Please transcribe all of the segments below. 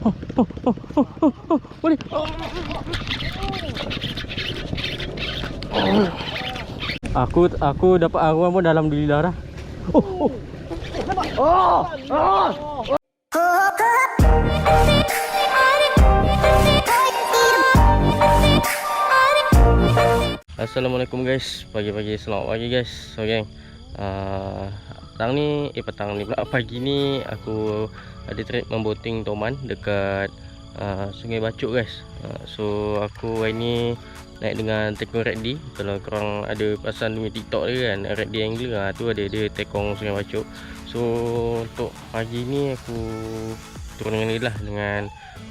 Oh, oh, oh, oh, oh, oh. Oh. Oh. Aku aku dapat arwah pun dalam diri dah. Oh, oh. Oh. Oh. Assalamualaikum guys Pagi-pagi selamat pagi guys So gang uh, Petang ni Eh petang ni pula Pagi ni Aku Ada trip memboting Toman Dekat uh, Sungai Bacuk guys. Uh, So aku hari ni Naik dengan tekong Reddy Kalau korang ada Pasal demi tiktok dia kan Reddy Angler uh, Tu ada dia tekong Sungai Bacuk. So Untuk pagi ni Aku Turun dengan dia lah Dengan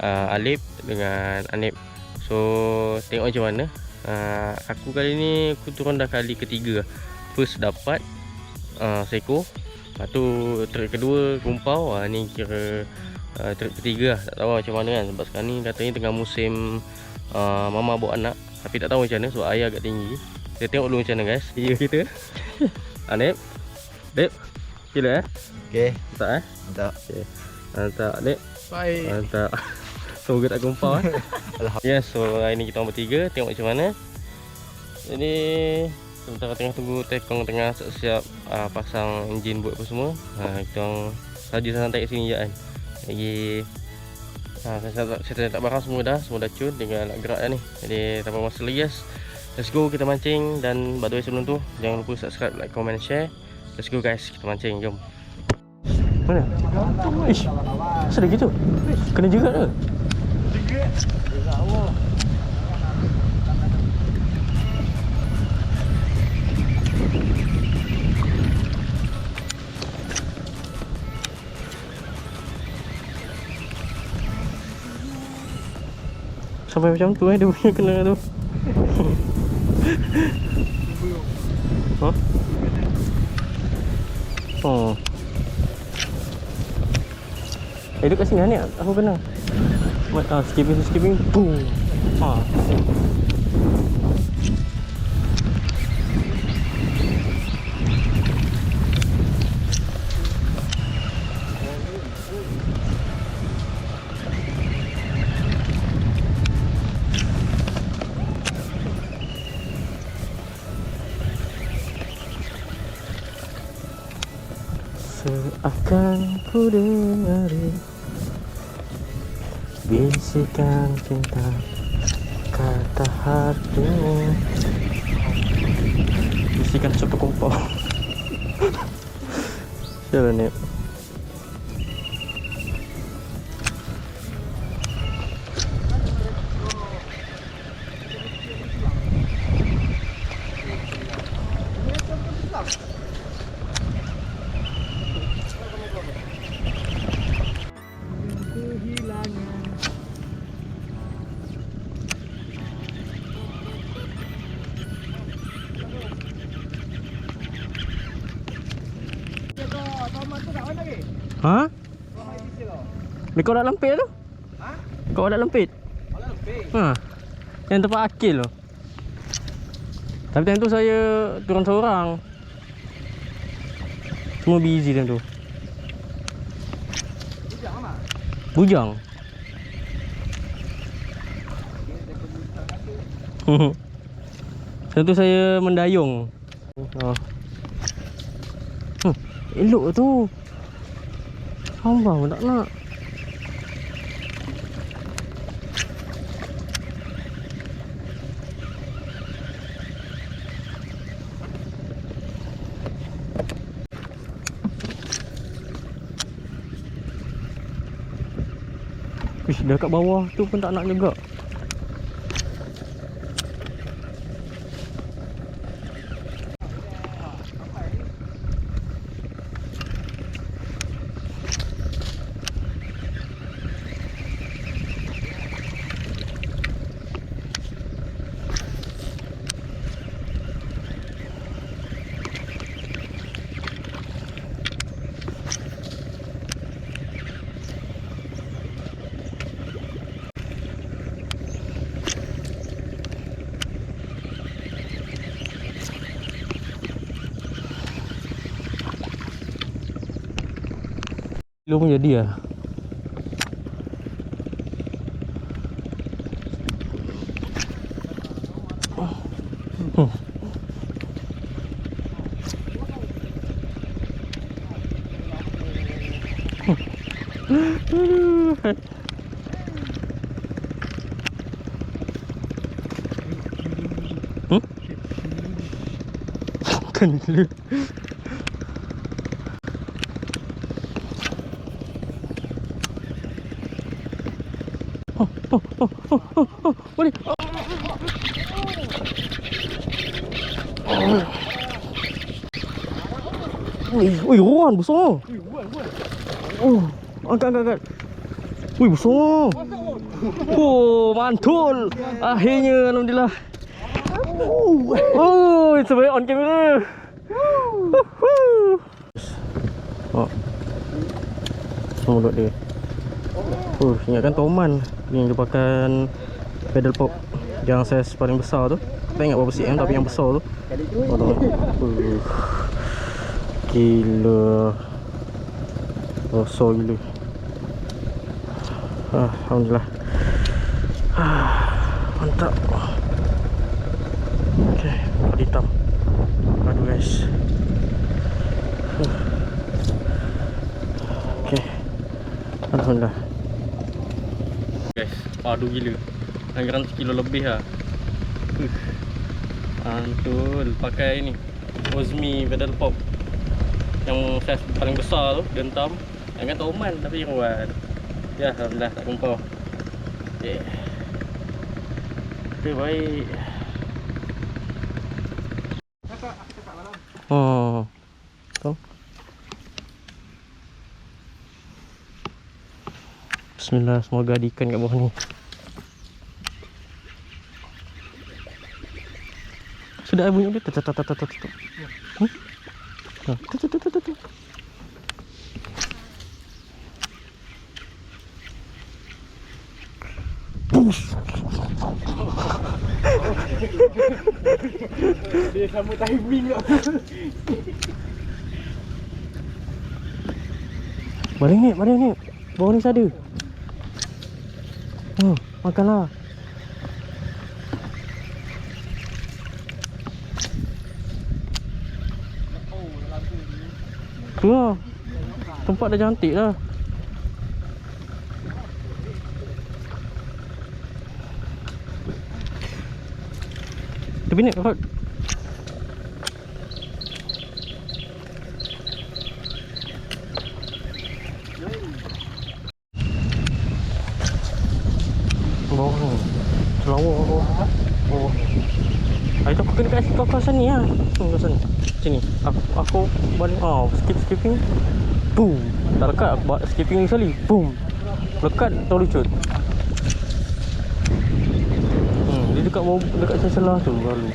uh, Alip Dengan Anip. So Tengok macam mana. Uh, aku kali ni aku turun dah kali ketiga. First dapat uh, seko lepas tu trip kedua kumpau uh, ni kira uh, trip ketiga lah. Tak tahu macam mana kan. Sebab sekarang ni katanya tengah musim uh, mama bawa anak. Tapi tak tahu macam mana sebab air agak tinggi. Kita tengok dulu macam mana guys. Video kita. Anip Dip Kira eh. Okey, Tak eh. Tak. okay. Mantap Dip Baik. Mantap. Semoga tak gumpau eh. Yes, so hari ni kita orang bertiga Tengok macam mana. Jadi Sementara tengah tunggu Tekong tengah siap-siap uh, Pasang enjin buat apa semua. Uh, Kita Saja santai sini je kan. Lagi uh, saya, saya, saya, tak barang semua dah Semua dah cun Tinggal nak gerak dah ni. Jadi tanpa masa lagi guys. Let's go kita mancing. Dan by the way sebelum tu Jangan lupa subscribe, like, comment, share. Let's go guys Kita mancing Jom. Mana? Ish Asal dah gitu? Kena jerat ke? Sampai macam tu eh dia punya kena tu Ha? Oh Eh duduk kat sini ni aku kena Ah, skipping skipping boom. Ha. Seakan ku dengari Bisikan cinta Kata hatimu. Bisikan satu kumpul? Siapa ni Ni kau nak lempit tu? Ha? Kau nak lempit? Malah lebih. Ha. Yang tempat akil tu. Tapi time tu saya turun seorang. Semua busy time tu. Bujang lah. Bujang. Time tu saya mendayung. Ha. Hmm, elok tu. Hamba pun tak nak. Ish, dah kat bawah tu pun tak nak juga. Lúc nhớ đỉa Cần lương Ui, ui, Rohan besar. Oh, angkat, angkat, angkat. Ui, besar. Oh, mantul. Akhirnya, Alhamdulillah. Oh, sebaik on camera. Oh. Mulut dia. Oh, ingatkan Toman ni yang dia pakai pedal pop yang saiz paling besar tu. Tak ingat berapa cm tapi yang besar tu. Oh, tu. Uh. Gila. Besar gila. Ah, Alhamdulillah. Ah, mantap. Padi hitam. Padu guys. Okay. Alhamdulillah. Guys, padu gila. Anggaran sekilo lebih lah. Huh. Mantul. Pakai ni. Ozmi pedal pop. Yang saiz paling besar tu. Gentam. Yang kata Oman tapi ruat. Ya, Alhamdulillah tak kumpul. Yeah. Okay, baik. Oh. Betul. Bismillah, semoga ada ikan kat bawah ni. Sudah bunyi dia. Tat tat tat tat tat. tat. Hmm? Tat tat tat tat. tat. Push. Dia sama timing lah Mari ni, mari ni. Bawah ni ada. Oh, makanlah. Tu lah. Tempat dah cantik lah. Tepi ni, kakak. Bawah ni. Selawar bawah. Bawah. Ah, itu aku kena kat kau kawasan ni lah. Hmm, kawasan ni. Sini. Aku, aku balik. Oh, skip skipping. Boom. Tak lekat aku buat skipping sekali. Boom. Lekat tak lucut. Hmm, dia dekat dekat celah tu lalu.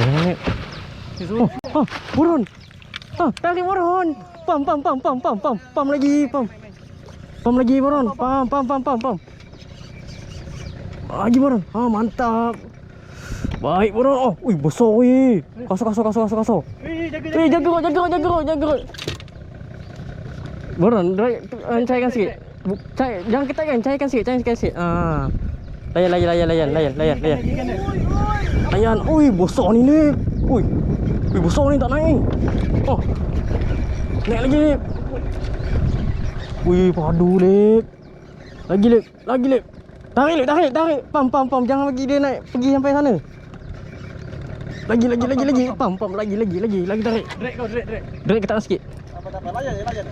Tarik. Oh, oh, buron. Ah, tarik buron. Pam, pam, pam, pam, pam, pam, pam lagi, pam. Pam lagi buron. Pam, pam, pam, pam, pam. Lagi buron. Ah, mantap. Baik buron. Oh, ui besar weh. Kasar, kasar, kasar, kasar, kasar. Jaga Eh, jaga jaga jaga jaga. Buron, drag, uh, cairkan sikit. Cair, jangan ketatkan, cairkan sikit, cairkan sikit. Ah. Layan, layan, layan, layan, layan, layan, layan. Ayan, ui besar ni ni. Ui. Ui besar ni tak naik. Oh. Naik lagi ni. Ui padu lip. Lagi lip, lagi lip. Tarik lip, tarik, tarik. Pam pam pam jangan bagi dia naik pergi sampai sana. Lagi lagi lagi lagi. Pam pam lagi lagi lagi lagi tarik. Drag kau drag drag Drag ke tangan sikit. Apa tak apa layan je layan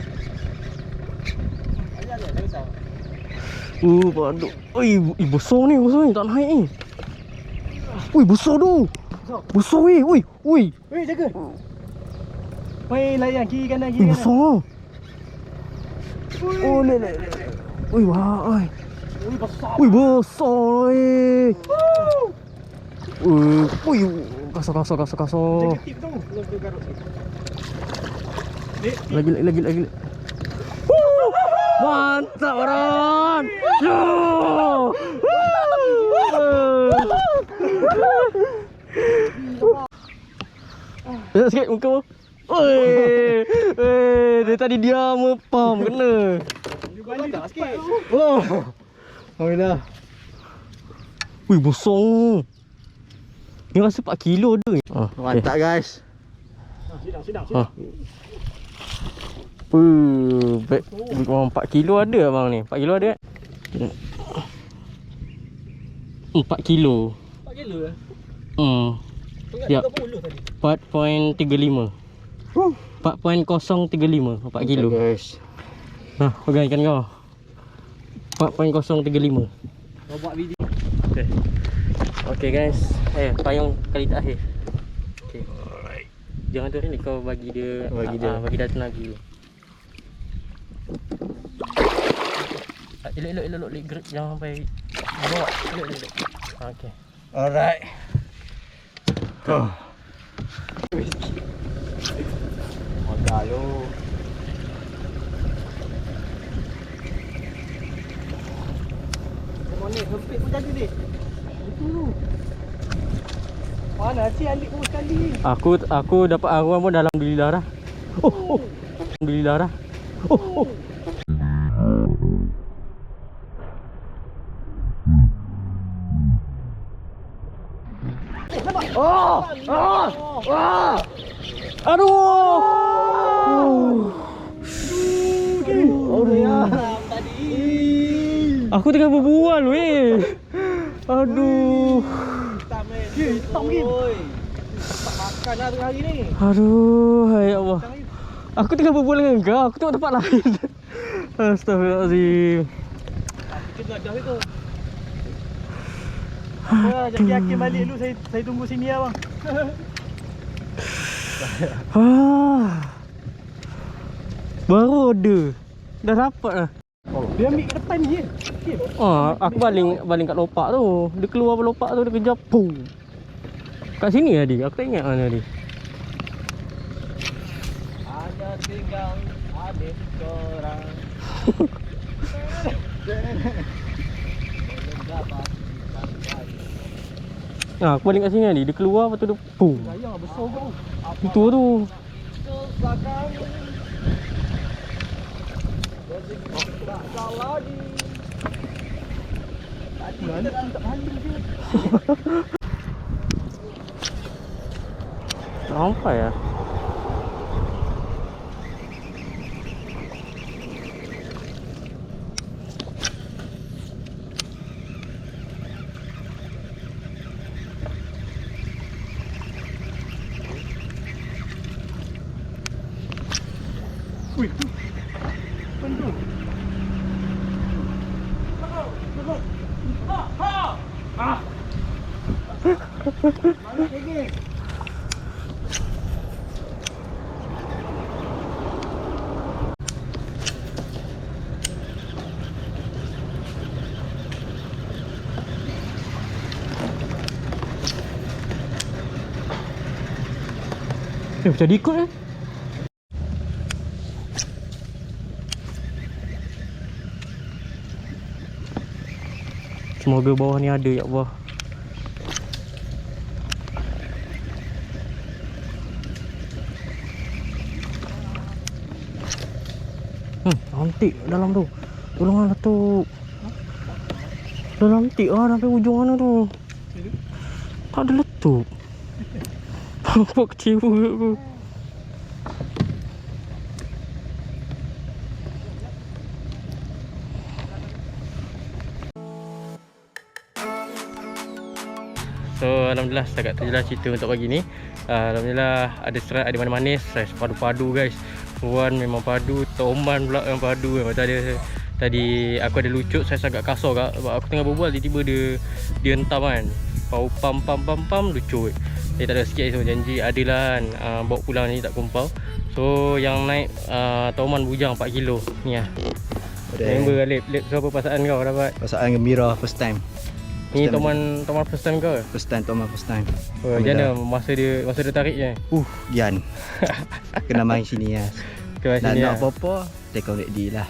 Layan je tak risau Uh, padu. Ui besar ni, besar ni tak naik ni. Ui besar tu. Besar weh. Ui, ui. Eh jaga Main layan kiri kanan Ui kiri kanan besar. Oh, le le. Ui wah, oi. Ui besar. Ui besar eh. Uh, ui kasar kasar kasar kasar. Jaga tip tu. Lagi lagi lagi lagi. Mantap Ron. Yo. Sekejap sikit muka mu. Oi. Eh, dia tadi diam pam kena. dia balik tak sikit. Oh. Alhamdulillah. Wih, besar. Ni rasa 4 kilo tu. Ah, Mantap guys. Ha, sidang, sidang, Ha. sidang. Puh, beg oh. 4 kilo ada abang ni. 4 kilo ada kan? 4 kilo. 4 kilo lah. Hmm. Yap. 30 tadi. 4.35. 4.035 4 kilo. guys. Nah, pegang ikan kau. 4.035. Kau buat video. Okay. Okay guys. Eh, payung kali terakhir. Okay. Jangan tu ni kau bagi dia Bagi ah, dia. ah, bagi dia tenaga dulu. Ah, Elok elok elok elok grip jangan sampai bawa. Elok elok. elok. Ah, Okay. Alright. Mantap yo. Mana sempit pun jaga dia. Itu. Mana cik alik pun sekali. Aku aku dapat aruan pun dalam alhamdulillah dah. Oh, oh. Alhamdulillah dah. Oh, oh. Oh! Ah! Ah! Aduh! Aduh ya. Tadi. Aku tengah berbual weh. Aduh. Ya, hitam kan. Tak makan lah hari ni. Aduh, ya Allah. Aku tengah berbual dengan kau. Aku tengok tempat lain. Astagfirullahalazim. Aku kena dah itu. Ya, jadi Hakim balik dulu saya saya tunggu sini lah bang. Ah. Baru ada. Dah dapat dah. Oh, dia ambil ke depan ni je. Hakim. Ah, aku baling baling kat lopak tu. Dia keluar lopak tu dia kejar pum. Kat sini tadi. Aku tak ingat mana tadi. Hanya tinggal adik korang. Ah, aku baling kat sini tadi. Dia keluar lepas tu dia pum. Sayang besar kau. Itu tu. Belakang. Tak salah lagi. Tadi kita tak balik je. Sampai ya. Wih. Pentu. Eh, macam dia ikut eh. Semoga bawah ni ada ya Allah. Hmm, antik dalam tu. Tolonglah tu. Dalam tik ah sampai ujung mana tu. Tak ada letup. Nampak kecewa aku. So Alhamdulillah setakat tu je lah cerita untuk pagi ni. Uh, Alhamdulillah ada serat ada mana manis Saiz padu-padu guys. Ruan memang padu Toman pula yang padu. Macam ada Tadi aku ada lucut Saiz agak kasar kak. Sebab aku tengah berbual Tiba-tiba dia Dia hentam kan. Pau pam pam pam pam Lucut. Dia tak ada sikit so janji. Adalah kan uh, Bawa pulang ni tak kumpau. So yang naik uh, Toman bujang 4 kilo. Ni lah. Member Alip. Lip, so apa perasaan kau dapat? Perasaan gembira first time. Ni teman teman first time ke? First time Toma first time. Oh, mana masa dia masa dia tarik je? Uh, Gian. Kena main sini ya. Kau Nak sini nak lah. apa-apa, take on ready lah.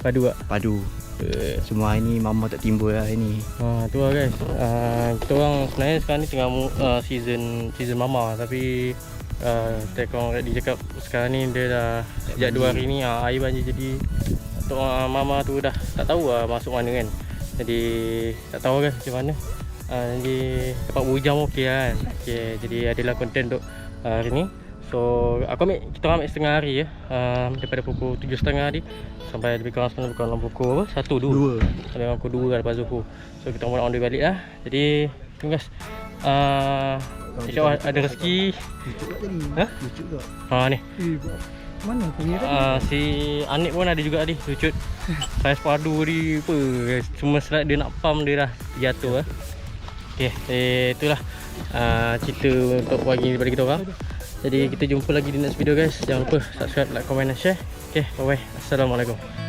Padu tak? Padu. Uh, Semua hari ni mama tak timbul lah hari ni. Ha, tu lah guys. Uh, kita orang sebenarnya sekarang ni tengah uh, season season mama tapi uh, Tekong dia cakap sekarang ni dia dah sejak dua hari ni uh, air banjir jadi untuk uh, mama tu dah tak tahu lah masuk mana kan. Jadi tak tahu kan macam mana. Uh, jadi dapat berhujang okey kan. Okey, jadi adalah konten untuk uh, hari ni. So aku ambil kita orang ambil setengah hari ya. Uh, daripada pukul 7.30 tadi sampai lebih kurang sebenarnya kurang dalam pukul apa? 1 2. Dua. Sampai pukul 2 lah lepas Zuhur So kita orang on the balik lah Jadi Terima kasih uh, InsyaAllah ada rezeki? Ha? Ha ni Eh, mana punya tadi? uh, Si Anik pun ada juga tadi Lucut Saiz padu ni apa. Cuma selat dia nak pump dia dah jatuh lah Okay eh, Itulah uh, Cerita untuk pagi daripada kita orang. Jadi kita jumpa lagi di next video guys. Jangan lupa subscribe, like, comment dan share. Okay bye bye Assalamualaikum